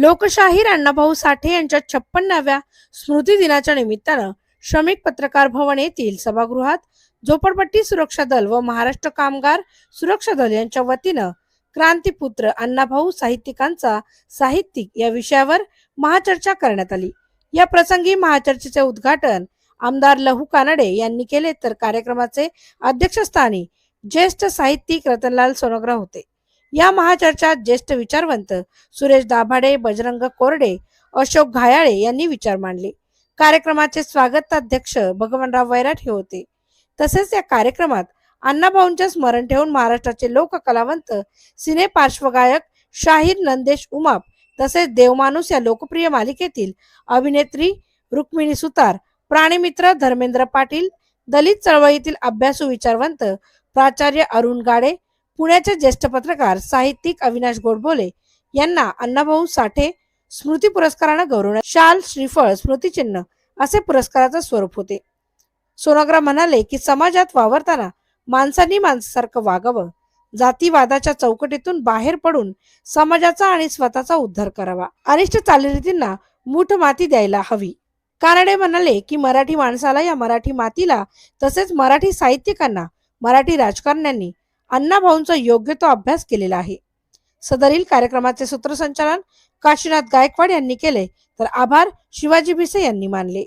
लोकशाहीर अण्णाभाऊ साठे यांच्या छप्पन्नाव्या स्मृती दिनाच्या निमित्तानं श्रमिक पत्रकार भवन येथील सभागृहात झोपडपट्टी सुरक्षा दल व महाराष्ट्र कामगार सुरक्षा दल यांच्या वतीनं क्रांतीपुत्र अण्णाभाऊ साहित्यिकांचा साहित्यिक या विषयावर महाचर्चा करण्यात आली. या प्रसंगी महाचर्चेचे उद्घाटन आमदार लहू कानडे यांनी केले. तर कार्यक्रमाचे अध्यक्षस्थानी ज्येष्ठ साहित्यिक रतनलाल सोनग्रा होते. या महाचर्चात ज्येष्ठ विचारवंत सुरेश दाभाडे बजरंग कोरडे अशोक घायाळे यांनी विचार मांडले. कार्यक्रमाचे स्वागताध्यक्ष भगवानराव वैराट हे होते. तसेच या कार्यक्रमात अण्णाभाऊंचे स्मरण ठेवून महाराष्ट्राचे लोककलावंत सिने पार्श्वगायक शाहीर नंदेश उमाप तसेच देवमाणूस या लोकप्रिय मालिकेतील अभिनेत्री रुक्मिणी सुतार प्राणीमित्र धर्मेंद्र पाटील दलित चळवळीतील अभ्यासू विचारवंत प्राचार्य अरुण गाडे पुण्याचे ज्येष्ठ पत्रकार साहित्यिक अविनाश गोडबोले यांना अण्णाभाऊ साठे स्मृती पुरस्कारानं गौरवण्यात शाल श्रीफळ स्मृतिचिन्ह असे पुरस्काराचं स्वरूप होते. सोनग्रा म्हणाले की समाजात वावरताना माणसांनी माणसासारखं वागावं. जातीवादाच्या चौकटीतून बाहेर पडून समाजाचा आणि स्वतःचा उद्धार करावा. अनिष्ट चालीरीतींना मूठ माती द्यायला हवी. कानडे म्हणाले की मराठी माणसाला या मराठी मातीला तसेच मराठी साहित्यिकांना मराठी राजकारण्यांनी अण्णाभाऊंचा योग्य तो अभ्यास केलेला आहे. सदरील कार्यक्रमाचे सूत्रसंचालन काशीनाथ गायकवाड यांनी केले तर आभार शिवाजी भिसे यांनी मानले.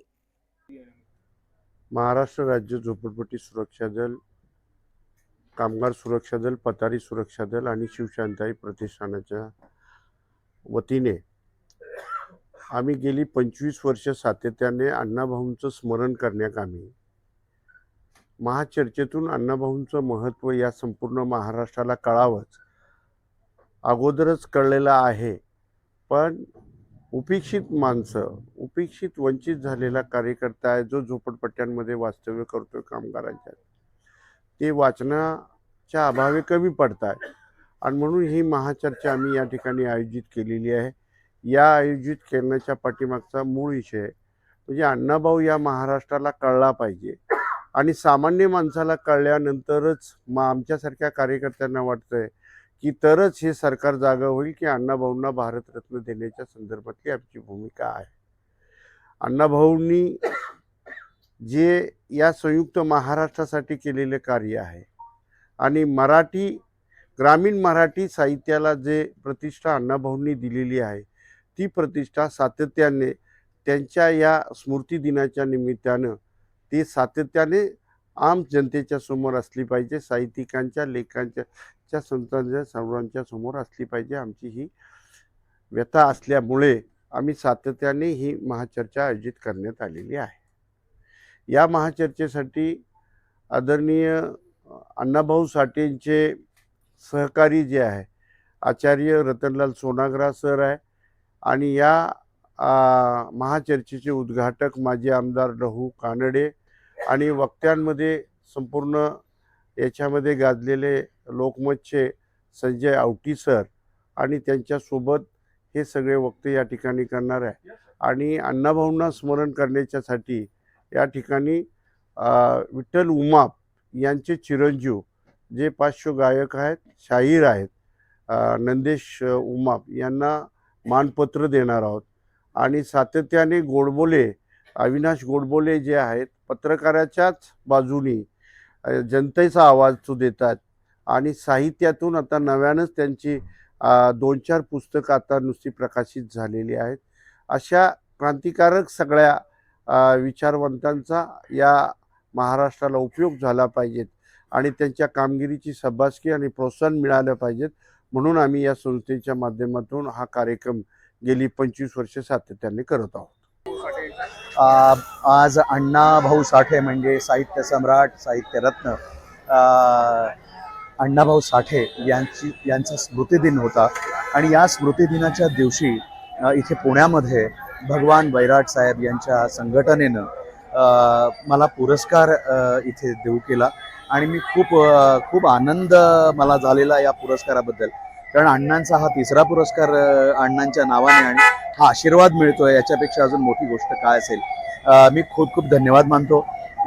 महाराष्ट्र राज्य झोपडपट्टी सुरक्षा दल कामगार सुरक्षा दल पतारी सुरक्षा दल आणि शिवशांताई प्रतिष्ठानाच्या वतीने आम्ही गेली पंचवीस वर्ष सातत्याने अण्णाभाऊंचं स्मरण करण्याकामी महाचर्चेतून अण्णाभाऊंचं महत्त्व या संपूर्ण महाराष्ट्राला कळावंच. अगोदरच कळलेलं आहे. पण उपेक्षित माणसं उपेक्षित वंचित झालेला कार्यकर्ता आहे जो झोपडपट्ट्यांमध्ये वास्तव्य करतो आहे कामगारांच्या. ते वाचनाच्या अभावी कमी पडत आहे आणि म्हणून ही महाचर्चा आम्ही या ठिकाणी आयोजित केलेली आहे. या आयोजित करण्याच्या पाठीमागचा मूळ विषय म्हणजे अण्णाभाऊ या महाराष्ट्राला कळला पाहिजे. आणि सामान्य माणसाला कळल्यानंतरच मग आमच्यासारख्या कार्यकर्त्यांना वाटतंय की तरच हे सरकार जागा होईल की अण्णाभाऊंना भारतरत्न देण्याच्या संदर्भातली आमची भूमिका आहे. अण्णाभाऊंनी जे या संयुक्त महाराष्ट्रासाठी केलेले कार्य आहे आणि मराठी ग्रामीण मराठी साहित्याला जे प्रतिष्ठा अण्णाभाऊंनी दिलेली आहे ती प्रतिष्ठा सातत्याने त्यांच्या या स्मृतिदिनाच्या निमित्तानं ती सातत्याने आम जनतेच्या समोर असली पाहिजे साहित्यिकांच्या लेखांच्या च्या संतांच्या सर्वांच्या समोर असली पाहिजे आमची ही व्यथा असल्यामुळे आम्ही सातत्याने ही महाचर्चा आयोजित करण्यात आलेली आहे. या महाचर्चेसाठी आदरणीय अण्णाभाऊ साठेंचे सहकारी जे आहे आचार्य रतनलाल सोनाग्रा सर आहे आणि या महाचर्चेचे उद्घाटक माजी आमदार लहू कानडे आणि वक्त्यांमध्ये संपूर्ण याच्यामध्ये गाजलेले लोकमतचे संजय आवटी सर आणि त्यांच्यासोबत हे सगळे वक्ते या ठिकाणी करणार आहे. आणि अण्णाभाऊंना स्मरण करण्याच्यासाठी या ठिकाणी विठ्ठल उमाप यांचे चिरंजीव जे पार्श्वगायक आहेत शाहीर आहेत नंदेश उमाप यांना मानपत्र देणार आहोत. आणि सातत्याने गोडबोले अविनाश गोडबोले जे आहेत पत्रकाराच्याच बाजूने जनतेचा आवाज तो देतात. आणि साहित्यातून आता नव्यानंच त्यांची दोन चार पुस्तकं आता नुसती प्रकाशित झालेली आहेत. अशा क्रांतिकारक सगळ्या विचारवंतांचा या महाराष्ट्राला उपयोग झाला पाहिजेत आणि त्यांच्या कामगिरीची सबासकी आणि प्रोत्साहन मिळालं पाहिजेत. म्हणून आम्ही या संस्थेच्या माध्यमातून हा कार्यक्रम गेली पंचवीस वर्ष सातत्याने करत आहोत. आज अण्णा भाऊ साठे म्हणजे साहित्य सम्राट साहित्यरत्न अण्णाभाऊ साठे यांची यांचा स्मृतिदिन होता. आणि या स्मृतिदिनाच्या दिवशी इथे पुण्यामध्ये भगवान वैराट साहेब यांच्या संघटनेनं मला पुरस्कार इथे देऊ केला. आणि मी खूप खूप आनंद मला झालेला या पुरस्काराबद्दल. कारण अण्णांचा हा तिसरा पुरस्कार अण्णांच्या नावाने आणि हा आशीर्वाद मिळतोय याच्यापेक्षा अजून मोठी गोष्ट काय असेल? मी खूप खूप धन्यवाद मानतो.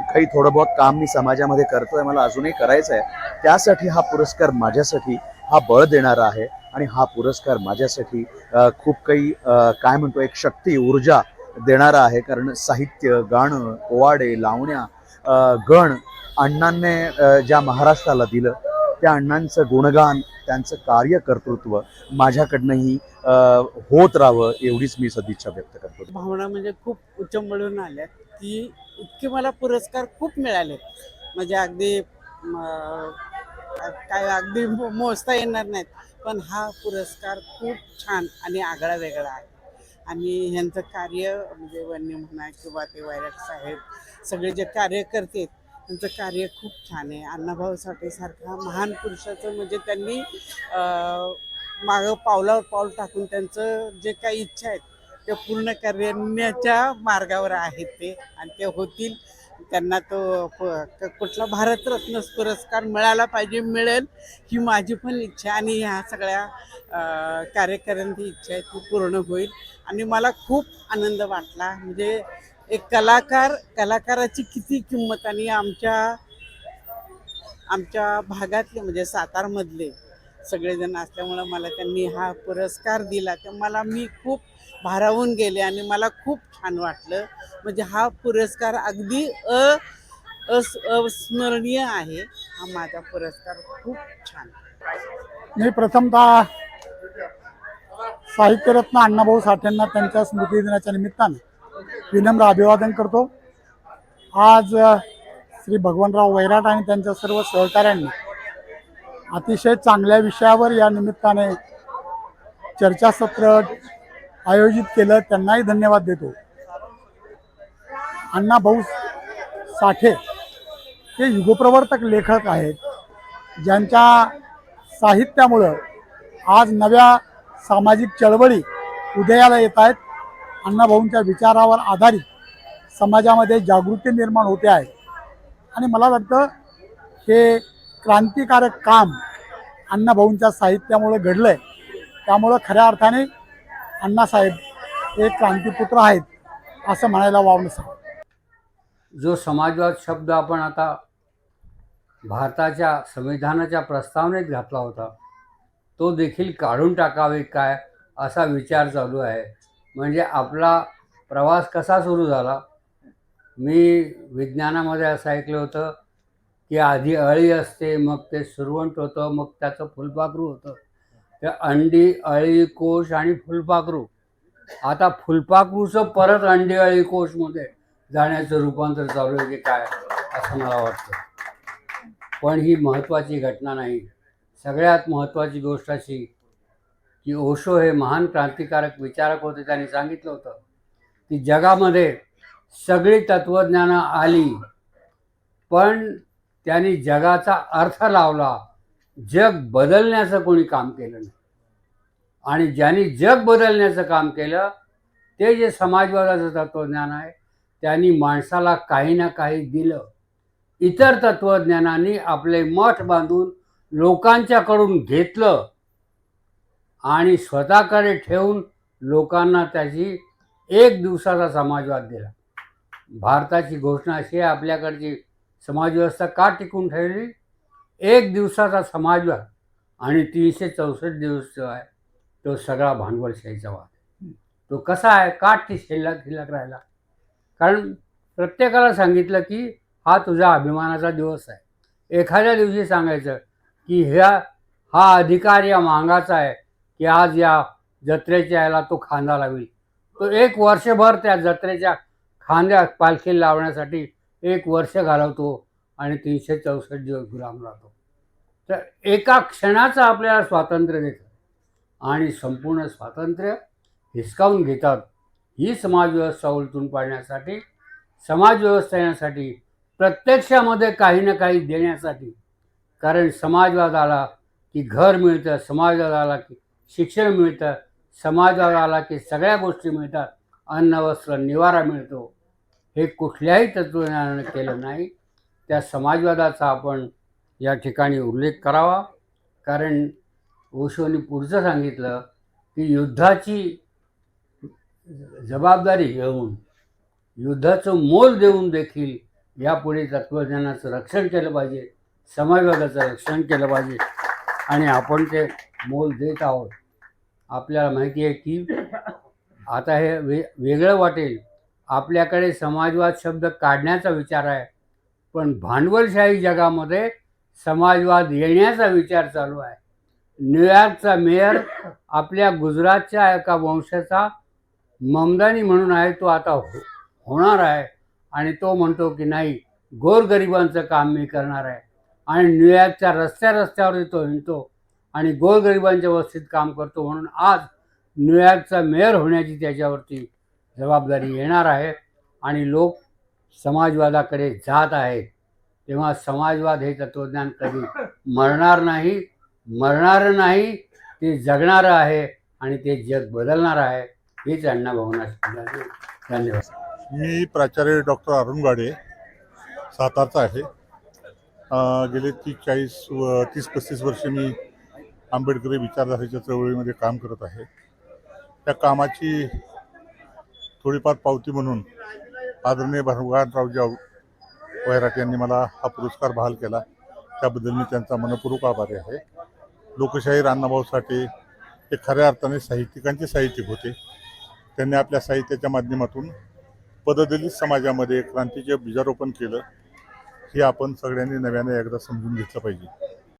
काही थोडं बहुत काम मी समाजामध्ये करतोय मला अजूनही करायचं आहे त्यासाठी हा पुरस्कार माझ्यासाठी हा बळ देणारा आहे आणि हा पुरस्कार माझ्यासाठी खूप काही काय म्हणतो एक शक्ती ऊर्जा देणारा आहे. कारण साहित्य गाणं पोवाडे लावण्या गण अण्णांनी ज्या महाराष्ट्राला दिलं त्या अण्णांचं गुणगान त्यांचं कार्यकर्तृत्व माझ्याकडनंही होत राहावं एवढीच मी सदिच्छा व्यक्त करतो. भावना म्हणजे खूप उचंबळून आल्या की इतके मला पुरस्कार खूप मिळाले म्हणजे अगदी काय अगदी मो- मोजता येणार नाहीत पण हा पुरस्कार खूप छान आणि आगळा वेगळा आहे. आणि ह्यांचं कार्य म्हणजे वन्य म्हणा किंवा ते वैराट साहेब सगळे जे कार्यकर्ते आहेत त्यांचं कार्य खूप छान आहे. अण्णाभाऊ साठेसारखा महान पुरुषाचं म्हणजे त्यांनी मागं पावलावर पाऊल टाकून त्यांचं जे काही इच्छा आहेत ते पूर्ण करण्याच्या मार्गावर आहेत ते आणि ते होतील. त्यांना तो प- कुठला भारतरत्न पुरस्कार मिळाला पाहिजे मिळेल ही माझी पण इच्छा आणि ह्या सगळ्या अं, कार्यकर्त्यांची इच्छा आहे ती पूर्ण होईल. आणि मला खूप आनंद वाटला. म्हणजे एक कलाकार कलाकाराची किती किंमत आणि आमच्या आमच्या भागातले म्हणजे सातारमधले सगळेजण असल्यामुळं मला त्यांनी हा पुरस्कार दिला. तर मला मी खूप भारावून गेले आणि मला खूप छान वाटलं. म्हणजे हा पुरस्कार अगदी अ अस अस्मरणीय आहे. हा माझा पुरस्कार खूप छान मी प्रथमतः साहित्यरत्न अण्णाभाऊ साठेंना त्यांच्या स्मृतिदिनाच्या निमित्तानं विनम्र अभिवादन करतो. आज श्री भगवानराव वैराट आणि त्यांच्या सर्व सहकाऱ्यांनी अतिशय चांगल्या विषयावर या निमित्ताने चर्चासत्र आयोजित केलं. त्यांनाही धन्यवाद देतो. अण्णाभाऊ साठे हे युगप्रवर्तक लेखक आहेत. ज्यांच्या साहित्यामुळं आज नव्या सामाजिक चळवळी उदयाला येत आहेत. अण्णाभाऊंच्या विचारावर आधारित समाजामध्ये जागृती निर्माण होते आहे. आणि मला वाटतं हे क्रांतिकारक काम अण्णाभाऊंच्या साहित्यामुळं घडलं आहे त्यामुळं खऱ्या अर्थाने अण्णासाहेब हे क्रांतिपुत्र आहेत असं म्हणायला वाव नसावं जो समाजवाद शब्द आपण आता भारताच्या संविधानाच्या प्रस्तावनेत घातला होता तो देखील काढून टाकावे काय असा विचार चालू आहे. म्हणजे आपला प्रवास कसा सुरू झाला? मी विज्ञानामध्ये असं ऐकलं होतं की आधी अळी असते मग ते सुरवंट होतं मग त्याचं फुलपाखरू होतं. ते अंडी अळी कोश आणि फुलपाखरू. आता फुलपाखरूचं परत अंडी अळी कोशमध्ये जाण्याचं रूपांतर चालू आहे की काय असं मला वाटतं. पण ही महत्त्वाची घटना नाही. सगळ्यात महत्त्वाची गोष्ट अशी की ओशो हे महान क्रांतिकारक विचारक होते. त्यांनी सांगितलं होतं की जगामध्ये सगळी तत्त्वज्ञानं आली पण त्यांनी जगाचा अर्थ लावला. जग बदलण्याचं कोणी काम केलं नाही. आणि ज्यांनी जग बदलण्याचं काम केलं ते जे समाजवादाचं तत्त्वज्ञान आहे त्यांनी माणसाला काही ना काही दिलं. इतर तत्त्वज्ञानांनी आपले मठ बांधून लोकांच्याकडून घेतलं. आणि स्वतःकडे ठेवून लोकांना त्याची एक दिवसाचा समाजवाद दिला. भारताची घोषणा अशी आहे आपल्याकडची समाजव्यवस्था का टिकून ठेवली? एक दिवसाचा समाजवाद आणि तीनशे चौसष्ट दिवस जो आहे तो सगळा भांडवलशाहीचा वाद तो कसा आहे? का ती शिल्लक शिल्लक राहिला? कारण प्रत्येकाला सांगितलं की हा तुझा अभिमानाचा दिवस आहे. एखाद्या दिवशी सांगायचं की ह्या हा अधिकार या मांगाचा आहे. की आज या जत्रेच्या याला तो खांदा लावेल. तो एक वर्षभर त्या जत्रेच्या खांद्या पालखी लावण्यासाठी एक वर्ष घालवतो आणि तीनशे चौसष्ट दिवस गुलाम राहतो. तर एका क्षणाचं आपल्याला स्वातंत्र्य देतं आणि संपूर्ण स्वातंत्र्य हिसकावून घेतात. ही समाजव्यवस्था उलटून पाडण्यासाठी समाजव्यवस्था येण्यासाठी प्रत्यक्षामध्ये काही ना काही देण्यासाठी. कारण समाजवाद आला की घर मिळतं समाजवाद आला की शिक्षण मिळतं समाजाला आला की सगळ्या गोष्टी मिळतात अन्न वस्त्र निवारा मिळतो. हे कुठल्याही तत्त्वज्ञानानं केलं नाही. त्या समाजवादाचा आपण या ठिकाणी उल्लेख करावा. कारण ओशोनी पुढचं सांगितलं की युद्धाची जबाबदारी घेऊन युद्धाचं मोल देऊन देखील यापुढे तत्त्वज्ञानाचं रक्षण केलं पाहिजे समाजवादाचं रक्षण केलं पाहिजे. आणि आपण ते मोल देत आहोत. आपल्याला माहिती आहे की आता हे वे वेगळं वाटेल. आपल्याकडे समाजवाद शब्द काढण्याचा विचार आहे. पण भांडवलशाही जगामध्ये समाजवाद येण्याचा विचार चालू आहे. न्यूयॉर्कचा मेयर आपल्या गुजरातच्या एका वंशाचा ममदानी म्हणून आहे. तो आता हो होणार आहे. आणि तो म्हणतो की नाही गोरगरिबांचं काम मी करणार आहे. आणि न्यूयॉर्कच्या रस्त्या रस्त्यावर तो हिंडतो. आणि गोरगरिबांच्या वस्तीत काम करतो म्हणून आज न्यूयॉर्कचा मेयर होण्याची त्याच्यावरती जबाबदारी येणार आहे. आणि लोक समाजवादाकडे जात आहेत. तेव्हा समाजवाद हे तत्त्वज्ञान कधी मरणार नाही. मरणारं नाही ते जगणारं आहे आणि ते जग बदलणार आहे. हेच अण्णा भावना धन्यवाद. मी प्राचार्य डॉक्टर अरुण गाडे सातारचा आहे. गेले तीस चाळीस व तीस पस्तीस वर्ष मी आंबेडकरी विचारधारेच्या चळवळीमध्ये काम करत आहे. त्या कामाची थोडीफार पावती म्हणून आदरणीय भगवानरावजी आव- वैराट यांनी मला हा पुरस्कार बहाल केला. त्याबद्दल मी त्यांचा मनपूर्वक आभारी आहे. लोकशाहीर अण्णाभाऊ साठे हे खऱ्या अर्थाने साहित्यिकांचे साहित्यिक होते. त्यांनी आपल्या साहित्याच्या माध्यमातून पददलित समाजामध्ये क्रांतीचे बीजारोपण केलं. हे आपण सगळ्यांनी नव्याने एकदा समजून घेतलं पाहिजे.